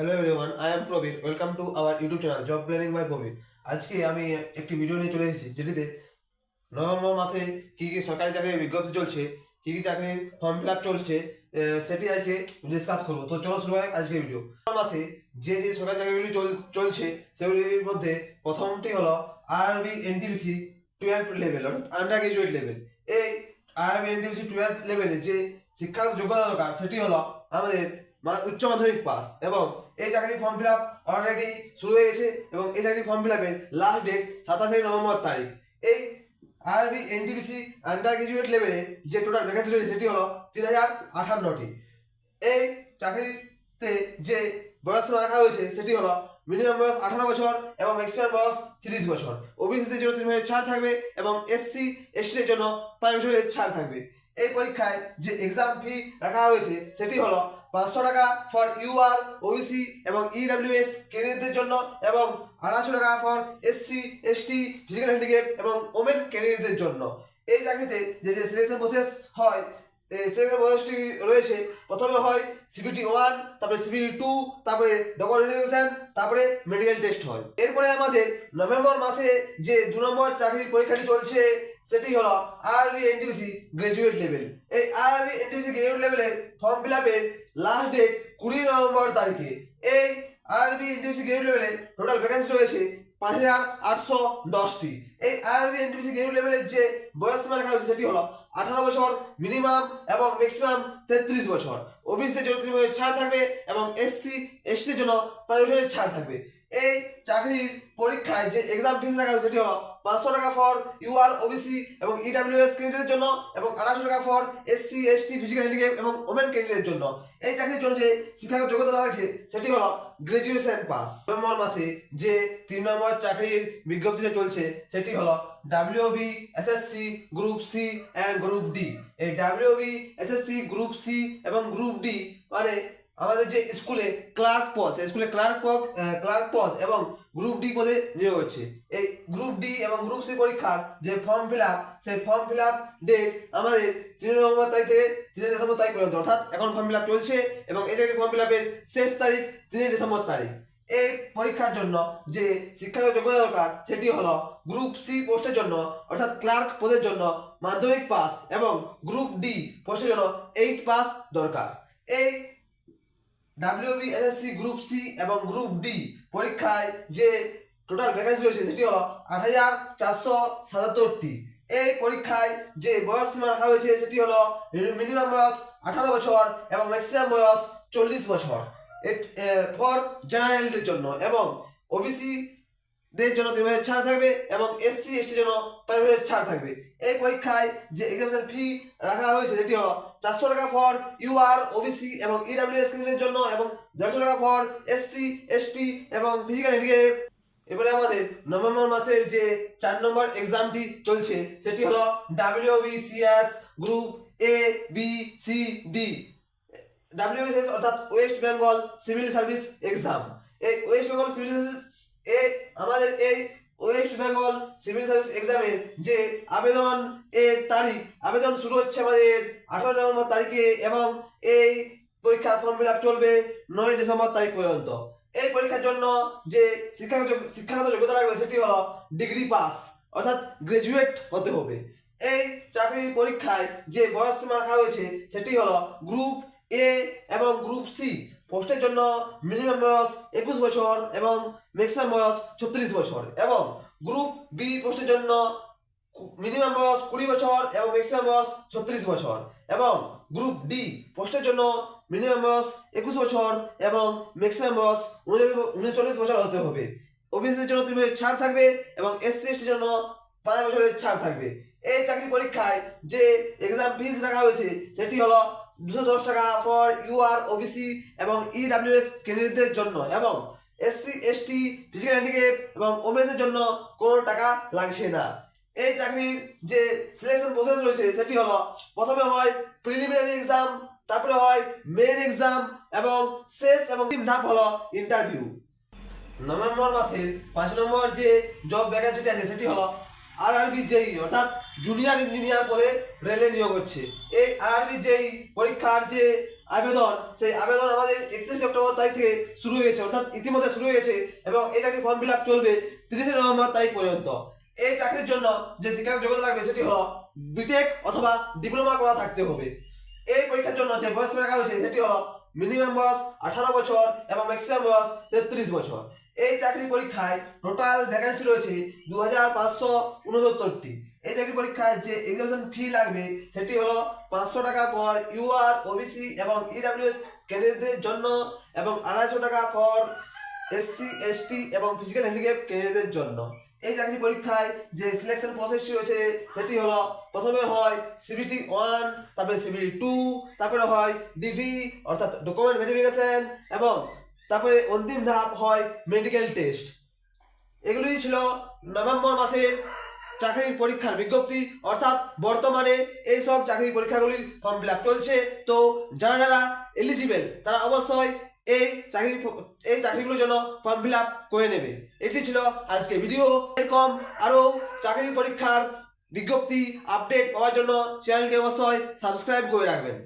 Hello everyone I am Prabir welcome to our YouTube channel job planning by Prabir আজকে আমি একটি video নিয়ে চলে এসেছি, যেটিতে নভেম্বর মাসে কী কী সরকারি চাকরির বিজ্ঞপ্তি চলছে, কী কী চাকরির ফর্ম ফিল আপ চলছে সেটি আজকে ডিসকাস করব। তো চলো শুরু হয় আজকে ভিডিও মাসে যে যে সরকারি চাকরিগুলি চল- চলছে, সেগুলির মধ্যে প্রথমটি হলো আরবি এনটিপিসি টুয়েলভ লেভেল অর্থাৎ আন্ডার গ্রাজুয়েট লেভেল এই আরবি এনটিপিসি টুয়েলভ লেভেলে যে শিক্ষাগত যোগ্যতা দরকার, সেটি হলো আমাদের মা- উচ্চ মাধ্যমিক পাস এবং এই চাকরির ফর্ম ফিল আপ অলরেডি শুরু হয়ে গেছে এবং এই চাকরির ফর্ম ফিল আপের লাস্ট ডেট সাতাশে নভেম্বর তারিখ। এই আরবি এনটিপিসি আন্ডার গ্রাজুয়েট লেভেলে যে টোটাল ভ্যাকেন্সি রয়েছে সেটি হলো তিন হাজার আঠান্নটি এই চাকরিতে যে বয়স রাখা হয়েছে সেটি হলো মিনিমাম বয়স আঠারো বছর এবং ম্যাক্সিমাম বয়স তিরিশ বছর। ওবিসিদের জন্য তিন বছরের ছাড় থাকবে এবং এসসি এসটির জন্য পাঁচ বছরের ছাড় থাকবে। এই পরীক্ষায় যে এক্সাম ফি রাখা হয়েছে সেটি হলো পাঁচশো টাকা ফর ইউআর ওবিসি এবং E ইডাব্লিউএস ক্যান্ডিডেটদের জন্য এবং আড়াইশো টাকা for SC ST physical handicap এবং ওমেন ক্যান্ডিডেটদের জন্য। এই চাকরিতে যে যে সিলেকশন প্রসেস হয়, এই সিলেকশন প্রসেসটি রয়েছে, প্রথমে হয় সিবিটি ওয়ান তারপরে সিবিটি টু তারপরে ডকুমেন্টেশন তারপরে মেডিকেল টেস্ট হয়। এরপরে আমাদের নভেম্বর মাসে যে দু নম্বর চাকরির পরীক্ষাটি চলছে, সেটি হলো আরবি এনটিপিসি গ্রাজুয়েট লেভেল এই আরবি এনটিপিসি গ্রাজুয়েট লেভেলের ফর্ম ফিল আপের লাস্ট ডেট কুড়ি নভেম্বর তারিখে। এই আরবি এনটিপিসি গ্রাজুয়েট লেভেলে টোটাল ভ্যাকেন্সি রয়েছে পাঁচ হাজার আটশো দশটি। এই আরবি এনটিপিসি গ্রাজুয়েট লেভেলের যে বয়স সীমা রাখা হয়েছে সেটি হলো আঠারো বছর মিনিমাম এবং ম্যাক্সিমাম তেত্রিশ বছর। ওবিসিদের জন্য তিন ছাড় থাকবে এবং এসসি এসটির জন্য পাঁচ বছরের ছাড় থাকবে। এই চাকরির পরীক্ষায় যে এক্সাম ফিস রাখা হয়েছে সেটি হলো পাঁচশো টাকা ফর ইউআর ওবিসি এবং E ইডাব্লিউএস ক্যান্ডিডেটের জন্য এবং আড়াইশো টাকা for SC ST physical handicap এবং ওমেন ক্যান্ডিডেটের জন্য। এই চাকরির জন্য যে শিক্ষাগত যোগ্যতা লাগছে সেটি হলো গ্রাজুয়েশন পাস নভেম্বর মাসে যে তিন নম্বর চাকরির বিজ্ঞপ্তিতে চলছে, সেটি হলো WB SSC group C and group D এই ডাব্লিউবি এসএসসি গ্রুপ সি এবং গ্রুপ ডি মানে আমাদের যে স্কুলে ক্লার্ক পদ, সেই স্কুলে ক্লার্ক পদ ক্লার্ক পদ এবং গ্রুপ ডি পদে নিয়োগ হচ্ছে। এই গ্রুপ ডি এবং গ্রুপ সি পরীক্ষার যে ফর্ম ফিল আপ সেই ফর্ম ফিল আপ ডেট আমাদের তিন নভেম্বর তারিখ থেকে তিন ডিসেম্বর তারিখ পর্যন্ত। অর্থাৎ এখন ফর্ম ফিল আপ চলছে এবং এই জায়গায় ফর্ম ফিল আপের শেষ তারিখ তিন ডিসেম্বর তারিখ। এই পরীক্ষার জন্য যে শিক্ষাগত যোগ্যতা দরকার, সেটি হলো গ্রুপ সি পোস্টের জন্য, অর্থাৎ ক্লার্ক পদের জন্য মাধ্যমিক পাস এবং গ্রুপ ডি পোস্টের জন্য এইট পাস দরকার। এই ডাব্লিউবি এসএসসি গ্রুপ সি এবং গ্রুপ ডি পরীক্ষায় যে টোটাল ভ্যাকেন্সি রয়েছে সেটি হলো আট হাজার চারশো সাতাত্তরটি। এই পরীক্ষায় যে বয়স সীমা রাখা হয়েছে সেটি হলো মিনিমাম বয়স আঠারো বছর এবং ম্যাক্সিমাম বয়স চল্লিশ বছর। ফর জেনারেলদের জন্য এবং ওবিসি দের জন্য তিন বছরের ছাড় থাকবে এবং এসসি এসটির জন্য পাঁচ ছাড় থাকবে। এই পরীক্ষায় যে এক্সামিনেশন ফি রাখা হয়েছে, সেটি হলো চারশো টাকা ফর ইউআর ওবিসি এবং ইডাব্লিউএস ক্যান্ডিডেটের জন্য এবং দেড়শো টাকা ফর এসসি এসটি এবং ফিজিক্যাল হ্যান্ডিক্যাপ এবারে আমাদের নভেম্বর মাসের যে চার নম্বর এক্সামটি চলছে, সেটি হলো WBCS group A B C D WBCS অর্থাৎ West Bengal civil service exam এই ওয়েস্ট বেঙ্গল সিভিল সার্ভিস এই আমাদের এই ওয়েস্ট বেঙ্গল সিভিল সার্ভিস এক্সামের যে আবেদন এর তারিখ, আবেদন শুরু হচ্ছে আমাদের আঠারো নভেম্বর তারিখে এবং এই পরীক্ষার ফর্ম ফিল আপ চলবে নয় ডিসেম্বর তারিখ পর্যন্ত। এই পরীক্ষার জন্য যে শিক্ষাগত শিক্ষাগত যোগ্যতা লাগবে সেটি হলো ডিগ্রি পাস, অর্থাৎ গ্রাজুয়েট হতে হবে। এই চাকরির পরীক্ষায় যে বয়স সীমা রাখা হয়েছে সেটি হলো গ্রুপ এ এবং গ্রুপ সি। পোস্টের জন্য মিনিমাম বয়স একুশ বছর এবং ম্যাক্সিমাম বয়স ছত্রিশ বছর এবং গ্রুপ বি পোস্টের জন্য মিনিমাম বয়স কুড়ি বছর এবং ম্যাক্সিমাম বয়স ছত্রিশ বছর এবং গ্রুপ ডি পোস্টের জন্য মিনিমাম বয়স একুশ বছর এবং ম্যাক্সিমাম বয়স উনচল্লিশ বছর হতে হবে। ওবিসিদের জন্য তিন বছরের ছাড় থাকবে এবং এসসি এসটির জন্য পাঁচ বছরের ছাড় থাকবে। এই চাকরি পরীক্ষায় যে এক্সাম ফিজ রাখা হয়েছে, সেটি হলো দুশো দশ টাকা ফর ইউআর ওবিসি এবং E ইডাব্লিউএস ক্যান্ডিডেটদের জন্য এবং এসসি এসটি ফিজিক্যাল হ্যান্ডিক্যাপ এবং ওমেনদের জন্য কোনো টাকা লাগছে না। এই চাকরির যে সিলেকশন প্রসেস রয়েছে, সেটি হলো প্রথমে হয় প্রিলিমিনারি এক্সাম তারপরে হয় মেন এক্সাম এবং শেষ এবং ধাপ হলো ইন্টারভিউ নভেম্বর মাসের পাঁচ নম্বর যে জব ভ্যাকেন্সিটি আছে, সেটি হলো আর আরবি জেই অর্থাৎ জুনিয়র ইঞ্জিনিয়ার পদে রেলে নিয়োগ হচ্ছে। এই আর আরবি জেই পরীক্ষার যে আবেদন, সেই আবেদন আমাদের একত্রিশে অক্টোবর তারিখ থেকে শুরু হয়েছে অর্থাৎ ইতিমধ্যে শুরু হয়েছে এবং এই চাকরি ফর্ম ফিল আপ চলবে তিরিশে নভেম্বর তারিখ পর্যন্ত। এই চাকরির জন্য যে শিক্ষাগত যোগ্যতা লাগবে সেটি হলো বিটেক অথবা ডিপ্লোমা করা থাকতে হবে। এই পরীক্ষার জন্য যে বয়স রাখা হয়েছে সেটি হলো মিনিমাম বয়স আঠারো বছর এবং ম্যাক্সিমাম বয়স তেত্রিশ বছর। এই চাকরি পরীক্ষায় টোটাল ভ্যাকেন্সি রয়েছে দু হাজার পাঁচশো উনসত্তরটি। এই চাকরি পরীক্ষায় যে এক্সামিনেশন ফি লাগবে, সেটি হলো পাঁচশো টাকা ফর ইউআর ওবিসি এবং ইডাব্লিউএস ক্যান্ডিডেটদের জন্য এবং আড়াইশো টাকা ফর এসসি এসটি এবং ফিজিক্যাল হ্যান্ডিক্যাপ ক্যান্ডিডেটদের জন্য। এই চাকরি পরীক্ষায় যে সিলেকশন প্রসেসটি রয়েছে, সেটি হলো প্রথমে হয় সিবিটি ওয়ান তারপরে সিবিটি টু তারপরে হয় ডিভি অর্থাৎ ডকুমেন্ট ভেরিফিকেশন এবং তারপরে অন্তিম ধাপ হয় মেডিকেল টেস্ট এগুলোই ছিল নভেম্বর মাসের চাকরির পরীক্ষার বিজ্ঞপ্তি। অর্থাৎ বর্তমানে এই সব চাকরির পরীক্ষাগুলির ফর্ম ফিল চলছে। তো যারা যারা এলিজিবেল তারা অবশ্যই এই চাকরি এই চাকরিগুলোর জন্য ফর্ম ফিল করে নেবে। এটি ছিল আজকে ভিডিও এরকম আরও চাকরির পরীক্ষার বিজ্ঞপ্তি আপডেট পাওয়ার জন্য চ্যানেলকে অবশ্যই সাবস্ক্রাইব করে রাখবেন।